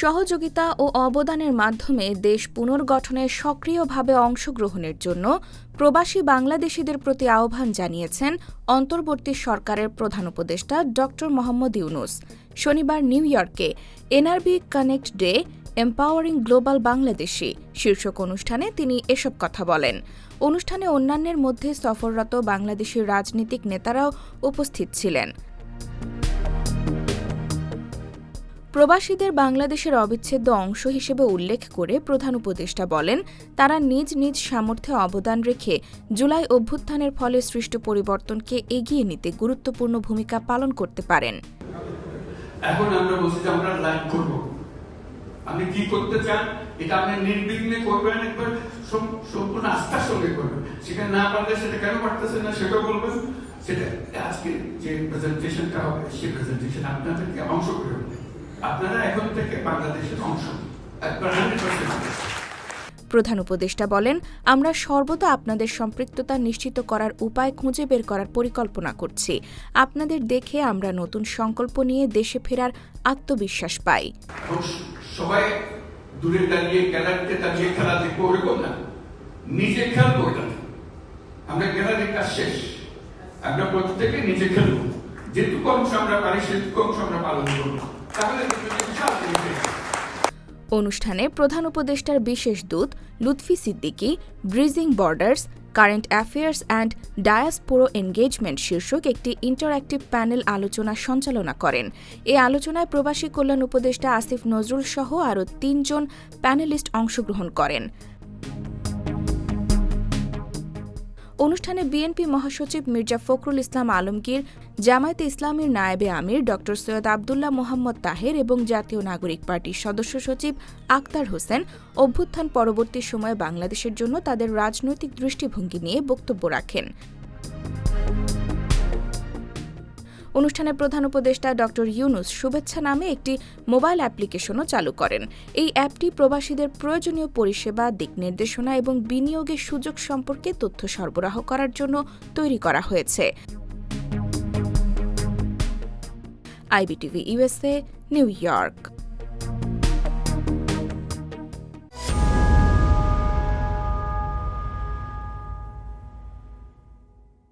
সহযোগিতা ও অবদানের মাধ্যমে দেশ পুনর্গঠনে সক্রিয়ভাবে অংশগ্রহণের জন্য প্রবাসী বাংলাদেশিদের প্রতি আহ্বান জানিয়েছেন অন্তর্বর্তী সরকারের প্রধান উপদেষ্টা ড. মোহাম্মদ ইউনুস। শনিবার নিউ ইয়র্কে NRB connect day, empowering global Bangladeshi শীর্ষক অনুষ্ঠানে তিনি এসব কথা বলেন। অনুষ্ঠানে অন্যান্যের মধ্যে সফররত বাংলাদেশি রাজনীতিক নেতারাও উপস্থিত ছিলেন। প্রবাসীদের বাংলাদেশের অবিচ্ছেদ্য অংশ হিসেবে উল্লেখ করে প্রধান উপদেষ্টা বলেন, তারা নিজ নিজ সামর্থ্যে অবদান রেখে জুলাই অভ্যুত্থানের ফলে সৃষ্ট পরিবর্তনকে এগিয়ে নিতে গুরুত্বপূর্ণ ভূমিকা পালন করতে পারেন। এখন আমরা বলছি যে আমরা লাইভ করব। আপনি কি করতে চান? এটা আপনি নির্বিঘ্নে করবেন একবার সম্পূর্ণ আস্থার সঙ্গে করবেন। সেখানে না পারলে সেটা কেন না সেটাও বলবেন? সেটা আজকে যে প্রেজেন্টেশনটা হবে, সেই প্রেজেন্টেশন আপনাদেরকে অংশ করে হবে। আপনারা এখন থেকে বাংলাদেশের অংশ। একবার হান্ড্রেড পার্সেন্ট প্রধান উপদেষ্টা বলেন আমরা সর্বদা আপনাদের সম্পৃক্ততা নিশ্চিত করার উপায় খুঁজে বের করার পরিকল্পনা করছি। আপনাদের দেখে আমরা নতুন সংকল্প নিয়ে দেশে ফেরার আত্মবিশ্বাস পাই। সবাই দূরে দাঁড়িয়ে গ্যালারিতে দাঁড়িয়ে খেলা দেখব ওরকম না। নিজে খেলব আমরা গ্যালারির কাজ শেষ। আমরা প্রত্যেকে নিজে খেলব। যেটুকু অংশ আমরা পারি সেটুকু অংশ আমরা পালন করব। অনুষ্ঠানে প্রধান উপদেষ্টার বিশেষ দূত Lutfi Siddiqui, bridging borders, current affairs and diaspora engagement শীর্ষক একটি ইন্টারঅ্যাক্টিভ প্যানেল আলোচনা সঞ্চালনা করেন। এই আলোচনায় প্রবাসী কল্যাণ উপদেষ্টা আসিফ নজরুল সহ আরও তিনজন প্যানেলিস্ট অংশগ্রহণ করেন। অনুষ্ঠানে বিএনপি মহাসচিব মির্জা ফখরুল ইসলাম আলমগীর, জামায়াতে ইসলামীর নায়েবে আমির ড সৈয়দ আবদুল্লাহ মোহাম্মদ তাহের এবং জাতীয় নাগরিক পার্টির সদস্য সচিব আক্তার হোসেন অভ্যুত্থান পরবর্তী সময়ে বাংলাদেশের জন্য তাদের রাজনৈতিক দৃষ্টিভঙ্গি নিয়ে বক্তব্য রাখেন। অনুষ্ঠানে প্রধান উপদেষ্টা ডক্টর ইউনুস শুভেচ্ছা নামে একটি মোবাইল অ্যাপ্লিকেশনও চালু করেন। এই অ্যাপটি প্রবাসীদের প্রয়োজনীয় পরিষেবা, দিক নির্দেশনা এবং বিনিয়োগের সুযোগ সম্পর্কে তথ্য সরবরাহ করার জন্য তৈরি করা হয়েছে। IBTV USA New York.